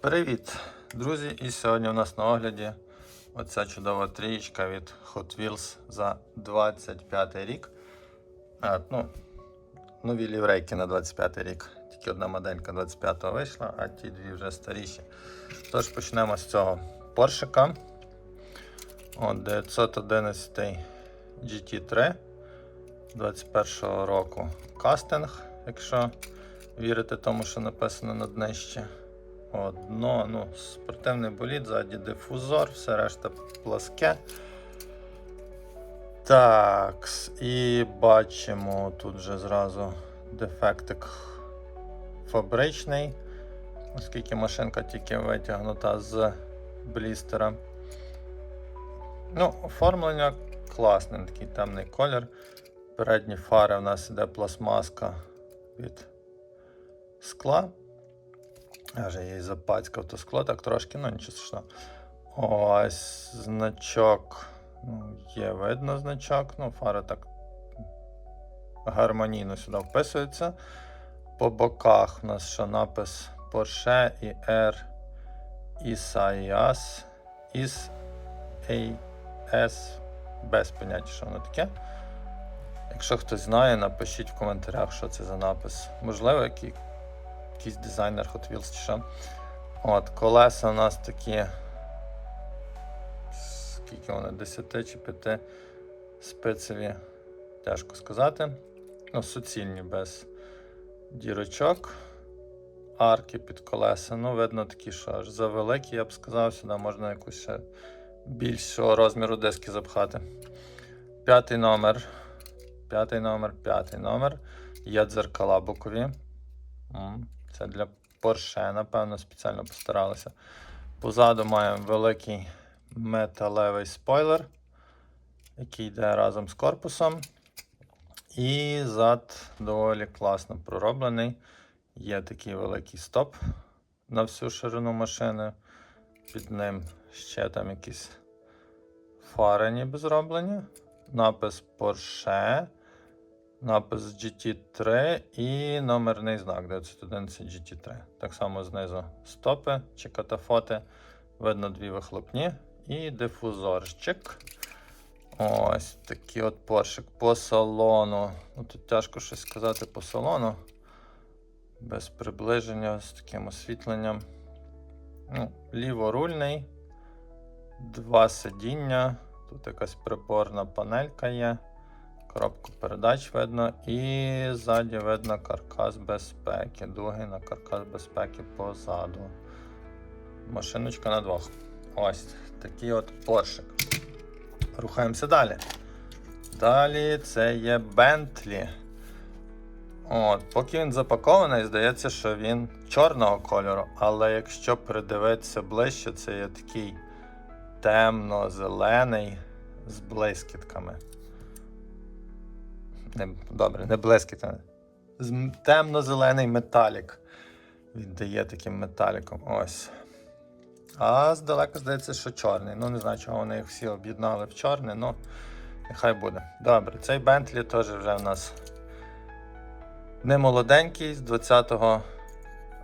Привіт, друзі! І сьогодні у нас на огляді оця чудова трієчка від Hot Wheels за 25 рік. А, ну, нові ліврейки на 25 рік. Тільки одна моделька 25-го вийшла, а ті дві вже старіші. Тож почнемо з цього поршика. От 911 GT3 21 року кастинг, якщо вірити тому, що написано на днищі. Одно, ну, спортивний болід, ззаді дифузор, все решта пласке. Так, і бачимо тут вже зразу дефектик фабричний, оскільки машинка тільки витягнута з блістера. Ну, оформлення класне, такий темний колір. Передні фари в нас іде пластмаска від скла. Я вже її запацькав то скло, так трошки, ну нічого страшного. Ось значок. Ну, Є видно значок. Ну, фара так гармонійно сюди вписується. По боках у нас ще напис Porsche і R Isaias Is AS. Без поняття, що воно таке. Якщо хтось знає, напишіть в коментарях, що це за напис. Можливо, який якийсь дизайнер Hot Wheels чи що. От, колеса у нас такі. Скільки вони? 10 чи 5 спицеві. Тяжко сказати. Ну, суцільні без дірочок. Арки під колеса. Ну, видно такі, що аж завеликі, я б сказав, сюди можна якусь ще більшого розміру диски запхати. П'ятий номер. П'ятий номер, п'ятий номер. Є дзеркала бокові. Це для Porsche, напевно, спеціально постаралися. Позаду маємо великий металевий спойлер, який йде разом з корпусом. І зад доволі класно пророблений. Є такий великий стоп на всю ширину машини. Під ним ще там якісь фари ніби зроблені. Напис Porsche. Напис GT3 і номерний знак 911 GT3. Так само знизу стопи чи катафоти. Видно дві вихлопні і дифузорчик. Ось такий от поршик по салону. Ну, Тут тяжко щось сказати по салону. Без приближення з таким освітленням. Ну, Ліворульний, два сидіння. Тут якась приборна панелька є. Коробку передач видно, і ззаді видно каркас безпеки. Дуги на каркас безпеки позаду. Машиночка на двох. Ось такий от поршик. Рухаємося далі. Далі це є Bentley. От, Поки він запакований, здається, що він чорного кольору, але якщо придивитися ближче, це є такий темно-зелений з блискітками. Не, добре, не блискітками. З Темно-зелений металік. Віддає таким металіком. Ось. А здалека здається, що чорний. Ну, не знаю, чого вони їх всі об'єднали в чорний, ну нехай буде. Добре, цей Bentley теж вже в нас не молоденький, з 20-го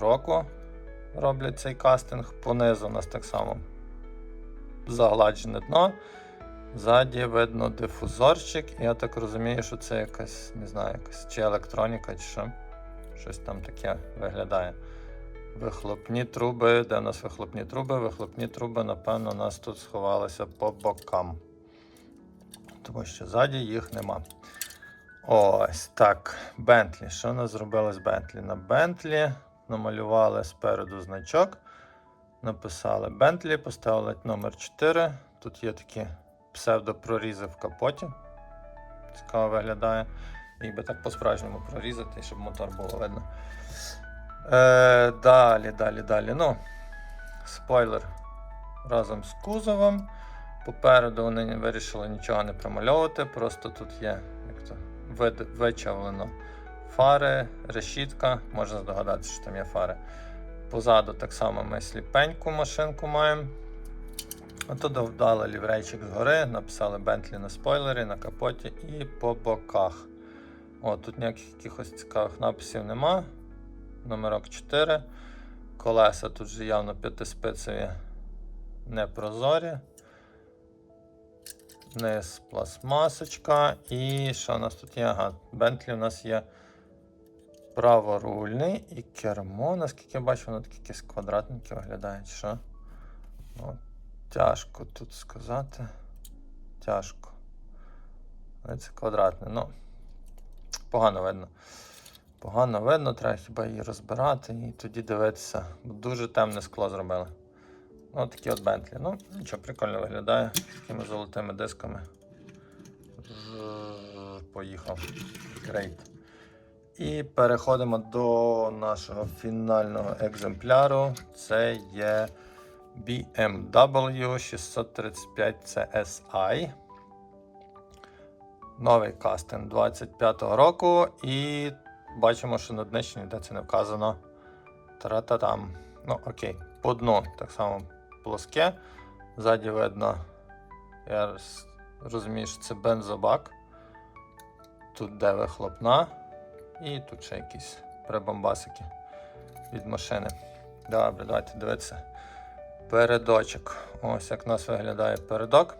року роблять цей кастинг. Понизу у нас так само загладжене дно. Ззаді видно дифузорчик. Я так розумію, що це якась, не знаю, якась чи електроніка, чи що. Щось там таке виглядає. Вихлопні труби. Де у нас вихлопні труби? Вихлопні труби, напевно, у нас тут сховалися по бокам. Тому що ззаді їх нема. Ось так. Бентлі. Що у нас зробили з Бентлі? На Бентлі намалювали спереду значок. Написали Бентлі, поставили номер 4. Тут є такі псевдопрорізи в капоті. Цікаво виглядає. Би так по-справжньому прорізати, щоб мотор було видно. Е, далі, далі, далі. Ну, спойлер разом з кузовом. Попереду вони вирішили нічого не промальовувати, просто тут є як то, вид, вичавлено фари, решітка. Можна здогадатися, що там є фари. Позаду так само ми сліпеньку машинку маємо. Ото додали ліврейчик згори, написали Bentley на спойлері, на капоті і по боках. О, тут ніяких якихось цікавих написів нема. Номерок 4. Колеса тут же явно п'ятиспицеві непрозорі. Низ пластмасочка. І що у нас тут є? Ага, Бентлі у нас є праворульний і кермо. Наскільки я бачу, воно таке якесь квадратненьке виглядає, що? Ну, тяжко тут сказати. Тяжко. Але це квадратне. Ну, погано видно. Погано видно, треба хіба її розбирати і тоді дивитися. Бо Дуже темне скло зробили. Ну, такі от Бентлі. Ну, нічого, прикольно виглядає. з Такими золотими дисками. Поїхав. Грейт. І переходимо до нашого фінального екземпляру. Це є BMW 635 CSI. Новий кастинг 25-го року. І бачимо, що на днищині де це не вказано. Тра-та-там. Ну, окей. По дну так само плоске. Ззаді видно, я розумію, що це бензобак. Тут де вихлопна. І тут ще якісь прибамбасики від машини. Добре, давайте дивитися. Передочок. Ось як у нас виглядає передок.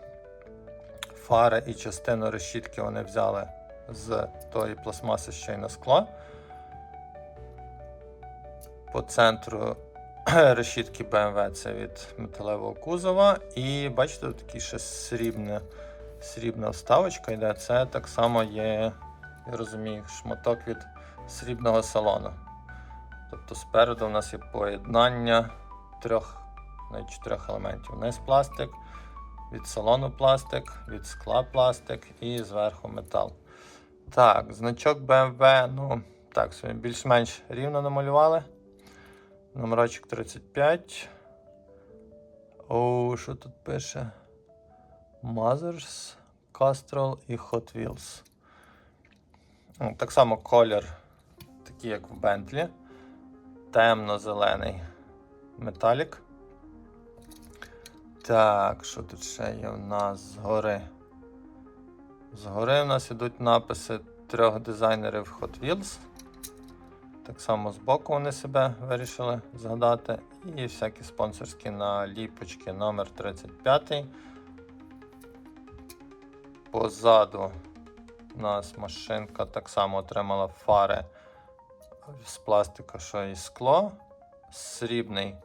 Фари і частину решітки вони взяли з тої пластмаси ще й на скло. По центру решітки BMW це від металевого кузова. І бачите, такий ще срібне, срібна вставочка йде. Це так само є, я розумію, шматок від срібного салону. Тобто спереду у нас є поєднання трьох, навіть чотирьох елементів. Низ пластик, від салону пластик, від скла пластик і зверху метал. Так, значок BMW, ну, так, собі більш-менш рівно намалювали. Номерочок 35. О, що тут пише? Mothers, Castrol і Hot Wheels. Так само колір, такий як в Bentley. Темно-зелений металік. Так, що тут ще є у нас згори? Згори у нас ідуть написи трьох дизайнерів Hot Wheels. Так само збоку вони себе вирішили згадати. І всякі спонсорські наліпочки номер 35. Позаду у нас машинка так само отримала фари з пластика, що і скло. Срібний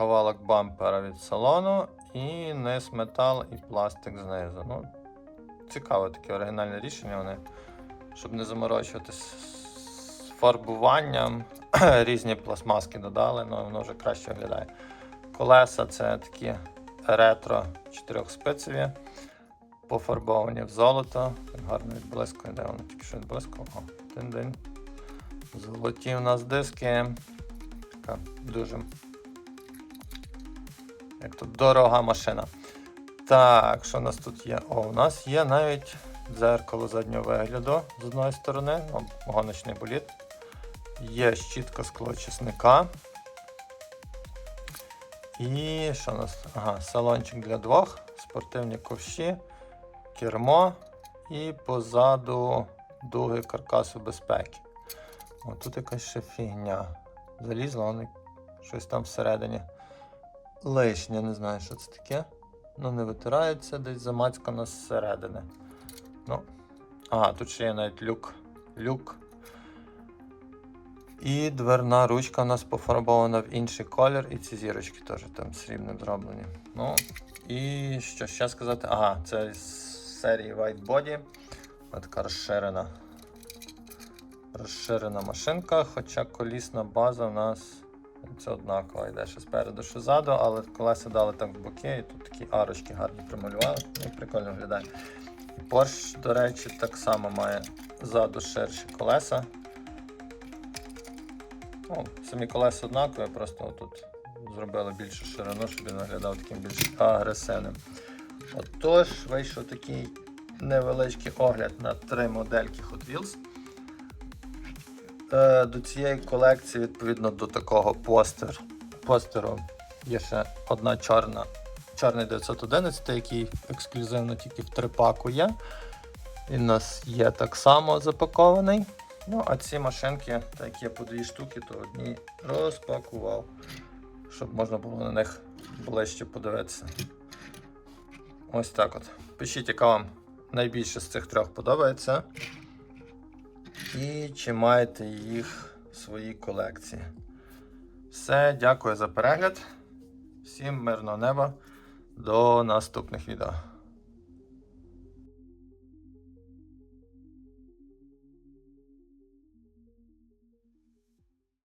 кавалок бампера від салону і низ метал і пластик знизу. Ну, цікаве таке оригінальне рішення. Вони, щоб не заморочуватись з фарбуванням, різні пластмаски додали, але воно вже краще виглядає. Колеса це такі ретро чотирьохспицеві, пофарбовані в золото. Гарно відблискує, де воно тільки що відблискувало. Золоті у нас диски. Така дуже як тут дорога машина. Так, що у нас тут є? О, у нас є навіть дзеркало заднього вигляду з одної сторони, ну, гоночний боліт. Є щітка склочисника. І що у нас? Ага, салончик для двох, спортивні ковші, кермо і позаду дуги каркасу безпеки. О, тут якась ще фігня. Залізла, воно щось там всередині. Лишнє, не знаю, що це таке. Ну, не витирається, десь замацькано зсередини. Ну, ага, тут ще є навіть люк. Люк. І дверна ручка у нас пофарбована в інший колір, і ці зірочки теж там срібним зроблені. Ну, і що ще сказати? Ага, це з серії White Body. Ось така розширена. Розширена машинка, хоча колісна база у нас це однаково йде що спереду, що ззаду, але колеса дали так в боки, і тут такі арочки гарні прималювали. Ну, прикольно виглядає. Porsche, до речі, так само має ззаду ширші колеса. Ну, самі колеса однакові, просто тут зробили більшу ширину, щоб він виглядав таким більш агресивним. Отож, вийшов такий невеличкий огляд на три модельки Hot Wheels. Е, До цієї колекції, відповідно до такого постер, постеру, є ще одна чорна, чорний 911, який ексклюзивно тільки в трипаку є. Він у нас є так само запакований. Ну, а ці машинки, так як є по дві штуки, то одні розпакував, щоб можна було на них ближче подивитися. Ось так от. Пишіть, яка вам найбільше з цих трьох подобається. І чи маєте їх в своїй колекції. Все, дякую за перегляд. Всім мирного неба. До наступних відео.